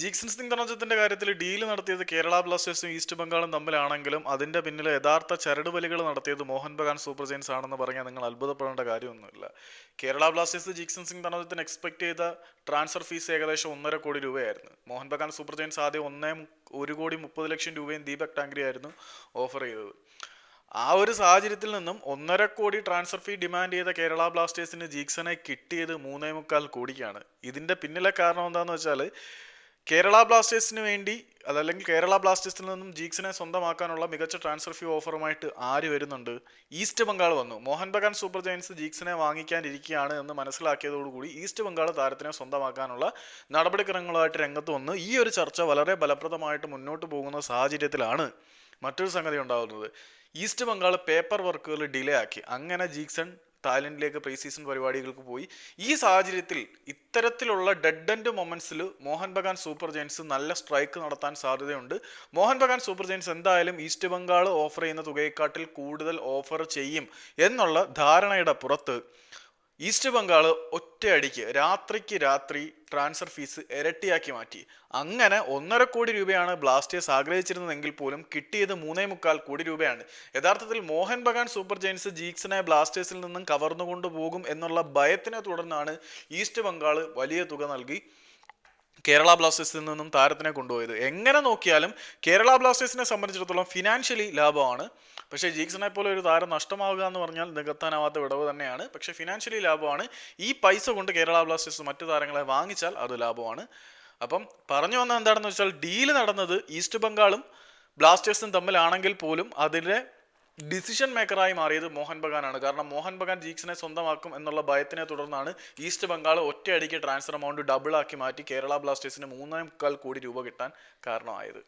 ജീക്സൺ സിംഗ് ധനോജത്തിന്റെ കാര്യത്തിൽ ഡീൽ നടത്തിയത് കേരള ബ്ലാസ്റ്റേഴ്സും ഈസ്റ്റ് ബംഗാളും തമ്മിലാണെങ്കിലും അതിന്റെ പിന്നിൽ യഥാർത്ഥ ചരടുവലികൾ നടത്തിയത് മോഹൻ ബഗാൻ സൂപ്പർ ജെയിൻസ് ആണെന്ന് പറഞ്ഞാൽ നിങ്ങൾ അത്ഭുതപ്പെടേണ്ട കാര്യമൊന്നുമില്ല. കേരള ബ്ലാസ്റ്റേഴ്സ് ജീക്സൺ സിംഗ് തണജത്തിന് എക്സ്പെക്ട് ചെയ്ത ട്രാൻസ്ഫർ ഫീസ് ഏകദേശം ഒന്നര കോടി രൂപയായിരുന്നു. മോഹൻ ബഗാൻ സൂപ്പർ ജെയിൻസ് ആദ്യം ഒന്നേ ഒരു കോടി മുപ്പത് ലക്ഷം രൂപയും ദീപക് ടാങ്കറി ആയിരുന്നു ഓഫർ ചെയ്തത്. ആ ഒരു സാഹചര്യത്തിൽ നിന്നും ഒന്നര കോടി ട്രാൻസ്ഫർ ഫീ ഡിമാൻഡ് ചെയ്ത കേരള ബ്ലാസ്റ്റേഴ്സിന് ജീക്സനെ കിട്ടിയത് മൂന്നേ മുക്കാൽ കോടിക്കാണ്. ഇതിന്റെ പിന്നിലെ കാരണം എന്താണെന്ന് വെച്ചാൽ കേരള ബ്ലാസ്റ്റേഴ്സിന് വേണ്ടി അതല്ലെങ്കിൽ കേരള ബ്ലാസ്റ്റേഴ്സിൽ നിന്നും ജീക്സിനെ സ്വന്തമാക്കാനുള്ള മികച്ച ട്രാൻസ്ഫർ ഫ്യൂ ഓഫറുമായിട്ട് ആര് വരുന്നുണ്ട്? ഈസ്റ്റ് ബംഗാൾ വന്നു. മോഹൻ ബഗാൻ സൂപ്പർ ജയൻസ് ജീക്സിനെ വാങ്ങിക്കാനിരിക്കുകയാണ് എന്ന് മനസ്സിലാക്കിയതോടുകൂടി ഈസ്റ്റ് ബംഗാൾ താരത്തിനെ സ്വന്തമാക്കാനുള്ള നടപടിക്രമങ്ങളുമായിട്ട് രംഗത്ത് വന്ന് ഈ ഒരു ചർച്ച വളരെ ഫലപ്രദമായിട്ട് മുന്നോട്ട് പോകുന്ന സാഹചര്യത്തിലാണ് മറ്റൊരു സംഗതി ഉണ്ടാകുന്നത്. ഈസ്റ്റ് ബംഗാൾ പേപ്പർ വർക്കുകൾ ഡിലേ ആക്കി. അങ്ങനെ ജീക്സൺ തായ്ലൻഡിലേക്ക് പ്രീ സീസൺ പരിപാടികൾക്ക് പോയി. ഈ സാഹചര്യത്തിൽ ഇത്തരത്തിലുള്ള ഡെഡ് എൻഡ് മൊമെന്റ്സിൽ മോഹൻ ബഗാൻ സൂപ്പർ ജയൻസ് നല്ല സ്ട്രൈക്ക് നടത്താൻ സാധ്യതയുണ്ട്. മോഹൻ ബഗാൻ സൂപ്പർ ജയൻസ് എന്തായാലും ഈസ്റ്റ് ബംഗാൾ ഓഫർ ചെയ്യുന്ന തുകയെക്കാട്ടിൽ കൂടുതൽ ഓഫർ ചെയ്യും എന്നുള്ള ധാരണയുടെ പുറത്ത് ഈസ്റ്റ് ബംഗാൾ ഒറ്റയടിക്ക് രാത്രിക്ക് രാത്രി ട്രാൻസ്ഫർ ഫീസ് ഇരട്ടിയാക്കി മാറ്റി. അങ്ങനെ ഒന്നര കോടി രൂപയാണ് ബ്ലാസ്റ്റേഴ്സ് ആഗ്രഹിച്ചിരുന്നതെങ്കിൽ പോലും കിട്ടിയത് മൂന്നേ മുക്കാൽ കോടി രൂപയാണ്. യഥാർത്ഥത്തിൽ മോഹൻ ബഗാൻ സൂപ്പർ ജയൻസ് ജീക്സിനെ ബ്ലാസ്റ്റേഴ്സിൽ നിന്നും കവർന്നുകൊണ്ടുപോകും എന്നുള്ള ഭയത്തിനെ തുടർന്നാണ് ഈസ്റ്റ് ബംഗാൾ വലിയ തുക നൽകി. കേരള ബ്ലാസ്റ്റേഴ്സിൽ നിന്നും താരത്തിനെ കൊണ്ടുപോയത്. എങ്ങനെ നോക്കിയാലും കേരള ബ്ലാസ്റ്റേഴ്സിനെ സംബന്ധിച്ചിടത്തോളം ഫിനാൻഷ്യലി ലാഭമാണ്. പക്ഷേ ജീക്സനെ പോലെ ഒരു താരം നഷ്ടമാവുക എന്ന് പറഞ്ഞാൽ നികത്താനാവാത്ത വിടവ് തന്നെയാണ്. പക്ഷേ ഫിനാൻഷ്യലി ലാഭമാണ്. ഈ പൈസ കൊണ്ട് കേരള ബ്ലാസ്റ്റേഴ്സ് മറ്റു താരങ്ങളെ വാങ്ങിച്ചാൽ അത് ലാഭമാണ്. അപ്പം പറഞ്ഞു വന്നത് എന്താണെന്ന് വെച്ചാൽ ഡീൽ നടന്നത് ഈസ്റ്റ് ബംഗാളും ബ്ലാസ്റ്റേഴ്സും തമ്മിലാണെങ്കിൽ പോലും അതിലെ ഡിസിഷൻ മേക്കറായി മാറിയത് മോഹൻ ബഗാനാണ്. കാരണം മോഹൻ ബഗാൻ ജീക്സിനെ സ്വന്തമാക്കും എന്നുള്ള ഭയത്തിനെ തുടർന്നാണ് ഈസ്റ്റ് ബംഗാൾ ഒറ്റയടിക്ക് ട്രാൻസ്ഫർ എമൗണ്ട് ഡബിൾ ആക്കി മാറ്റി കേരള ബ്ലാസ്റ്റേഴ്സിന് മൂന്നേ മുക്കാൽ കോടി രൂപ കിട്ടാൻ കാരണമായത്.